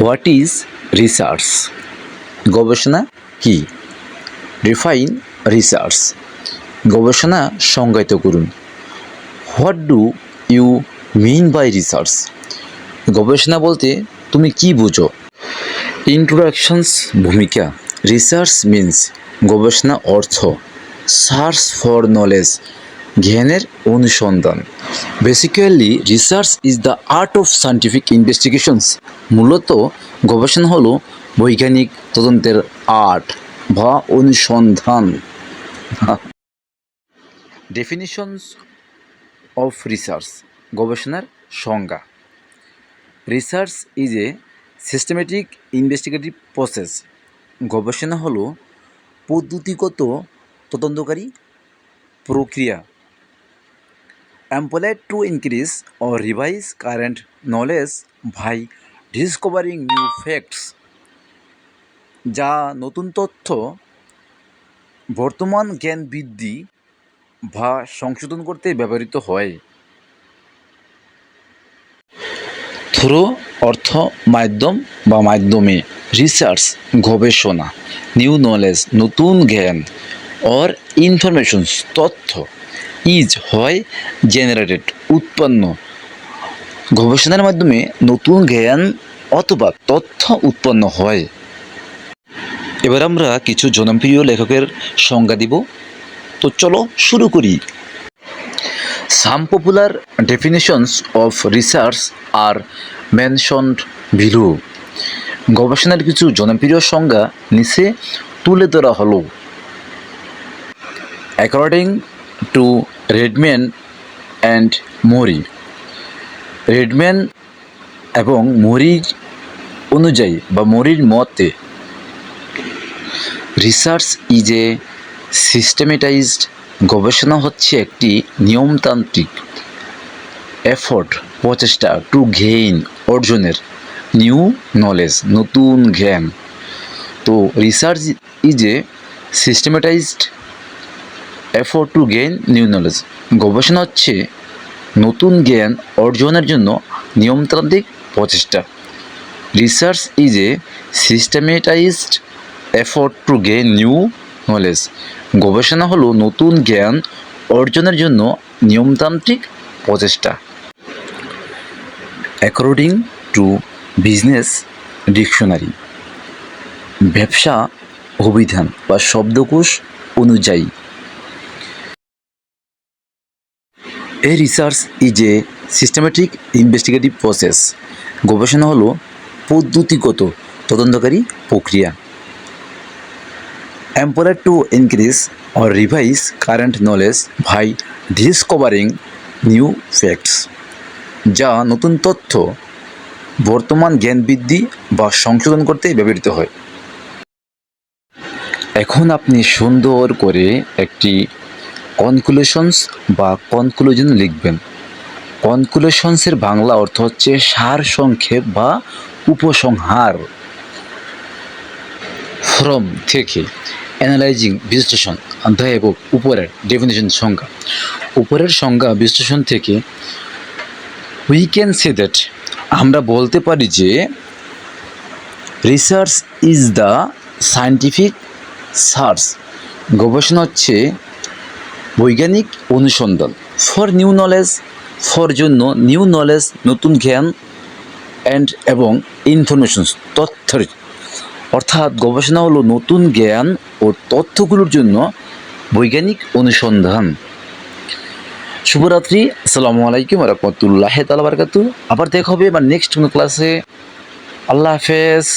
What is research গবেষণা কি? Refine research গবেষণা সংজ্ঞায়িত করুন। What do you mean by research গবেষণা বলতে তুমি কি বুঝো? ইন্ট্রোডাকশনস ভূমিকা। রিসার্চ মিন্স গবেষণা অর্থ। সার্চ ফর নলেজ জ্ঞানের অনুসন্ধান। Basically research is the art of scientific investigations মূলত, গবেষণা হলো বৈজ্ঞানিক তদন্তের আর্ট বা অনুসন্ধান। ডেফিনিশনস অফ রিসার্চ গবেষণার সংজ্ঞা। Research is a systematic investigative process গবেষণা হলো পদ্ধতিগত তদন্তকারী প্রক্রিয়া। Employed to increase or revise current knowledge by discovering new facts. যা নতুন তথ্য, বর্তমান জ্ঞান বৃদ্ধি বা সংশোধন করতে ব্যবহৃত হয়। থ্রো অর্থ মাধ্যম বা মাধ্যমে রিসার্চ গবেষণা নিউ নলেজ নতুন জ্ঞান অর ইনফরমেশনস তথ্য ইজ হয় জেনারেটেড, উৎপন্ন। গবেষণার মাধ্যমে নতুন জ্ঞান অথবা তথ্য উৎপন্ন হয়। এবার আমরা কিছু জনপ্রিয় লেখকের সংজ্ঞা দিব। তো চলো শুরু করি। Some popular definitions of research are mentioned below গবেষণার কিছু জনপ্রিয় সংজ্ঞা নিচে তুলে ধরা হলো। According to Redman and Mori Redman এবং মরির অনুযায়ী বা মরির মতে রিসার্চ ইজ এ সিস্টেমেটাইজড গবেষণা হচ্ছে একটি নিয়মতান্ত্রিক এফোর্ট প্রচেষ্টা টু গেইন অর্জনের নিউ নলেজ নতুন জ্ঞান। তো research is a systematized effort to gain new knowledge গবেষণা হচ্ছে নতুন জ্ঞান অর্জনের জন্য নিয়মতান্ত্রিক প্রচেষ্টা। Research is a systematized effort to gain new knowledge গবেষণা হলো নতুন জ্ঞান অর্জনের জন্য নিয়মতান্ত্রিক প্রচেষ্টা। অ্যাকর্ডিং টু বিজনেস ডিকশনারি ব্যবসা অভিধান বা শব্দকোষ অনুযায়ী a research is a systematic investigative process গবেষণা হলো পদ্ধতিগত তদন্তকারী প্রক্রিয়া। Employed to increase or revise current knowledge by discovering new facts যা নতুন তথ্য, বর্তমান জ্ঞান বৃদ্ধি বা সংশোধন করতে ব্যবহৃত হয়। এখন আপনি সুন্দর করে একটি কনক্লুশনস বা কনক্লুশন লিখবেন। কনক্লুশনসের বাংলা অর্থ হচ্ছে সার সংক্ষেপ বা উপসংহার। ফ্রম থেকে অ্যানালাইজিং বিশ্লেষণ, অধ্যায় এবং উপরের ডেফিনেশন সংজ্ঞা। উপরের সংজ্ঞা বিশ্লেষণ থেকে উই ক্যান সে দ্যাট আমরা বলতে পারি যে research is the scientific search গবেষণা হচ্ছে বৈজ্ঞানিক অনুসন্ধান। ফর নিউ নলেজ ফর জন্য নিউ নলেজ নতুন জ্ঞান অ্যান্ড এবং ইনফরমেশনস তথ্যের অর্থাৎ গবেষণা হলো নতুন জ্ঞান ও তথ্যগুলোর জন্য বৈজ্ঞানিক অনুসন্ধান। শুভরাত্রি, আসসালামু আলাইকুম রহমতুল্লাহ তালা বারকাতু আবার দেখা হবে এবার নেক্সট কোনো ক্লাসে আল্লাহ হাফেজ।